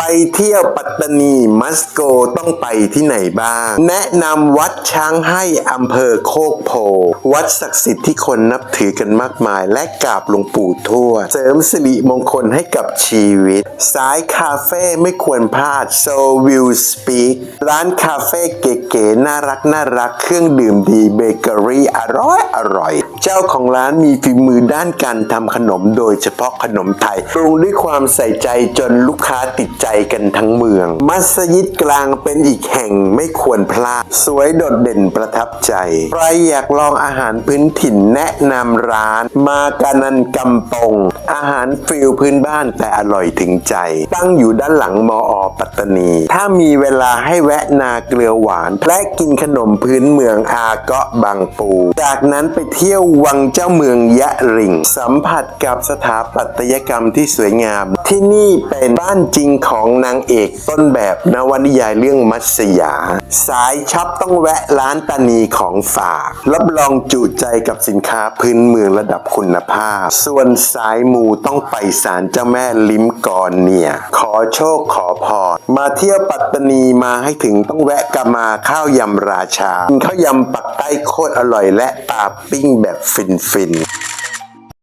ไปเที่ยวปัตตานีมัสโกต้องไปที่ไหนบ้าง แนะนำวัดช้างให้อำเภอโคกโพ วัดศักดิ์สิทธิ์ที่คนนับถือกันมากมาย และกราบหลวงปู่ทวดเสริมสิริมงคลให้กับชีวิต สายคาเฟ่ไม่ควรพลาด So Will Speak ร้านคาเฟ่เก๋ๆน่ารักน่ารักเครื่องดื่มดีเบเกอรี่อร่อยอร่อย เจ้าของร้านมีฝีมือด้านการทำขนมโดยเฉพาะขนมไทยปรุงด้วยความใส่ใจจนลูกค้าติดใจกันทั้งเมือง มัสยิดกลางเป็นอีกแห่งไม่ควรพลาด สวยโดดเด่นประทับใจ ใครอยากลองอาหารพื้นถิ่นแนะนำร้าน มากานันกำปง อาหารฟิลพื้นบ้านแต่อร่อยถึงใจ ตั้งอยู่ด้านหลังมอ ปัตตานี ถ้ามีเวลาให้แวะนาเกลือหวาน และกินขนมพื้นเมืองอาเกาะบางปู จากนั้นไปเที่ยววังเจ้าเมืองยะริง สัมผัสกับสถาปัตยกรรมที่สวยงาม ที่นี่เป็นบ้านจริงของของนางเอกต้นแบบนวนิยายเรื่องมัสยา สายช็อปต้องแวะร้านตานีของฝาก รับรองจุใจกับสินค้าพื้นเมืองระดับคุณภาพ ส่วนสายมูต้องไปศาลเจ้าแม่ลิมกอนเนี่ย ขอโชคขอพรมาเที่ยวปัตตานีมาให้ถึงต้องแวะกลับมาข้าวยำราชากินข้าวยำปักใต้โคตรอร่อยและปลาปิ้งแบบฟินๆ